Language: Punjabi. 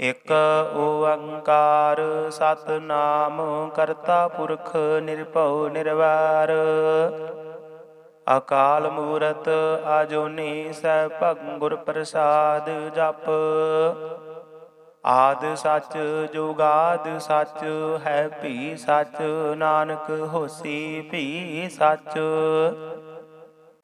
ਇਕ ਓੰਕਾਰ ਸਤਨਾਮ ਕਰਤਾ ਪੁਰਖ ਨਿਰਭਉ ਨਿਰਵੈਰ। ਅਕਾਲ ਮੂਰਤ ਅਜੂਨੀ ਸੈਭੰ ਗੁਰ ਪ੍ਰਸਾਦ ਜਪ। ਆਦ ਸੱਚ ਜੁਗਾਦ ਸੱਚ ਹੈ ਭੀ ਸੱਚ। ਨਾਨਕ ਹੋਸੀ ਭੀ ਸੱਚ।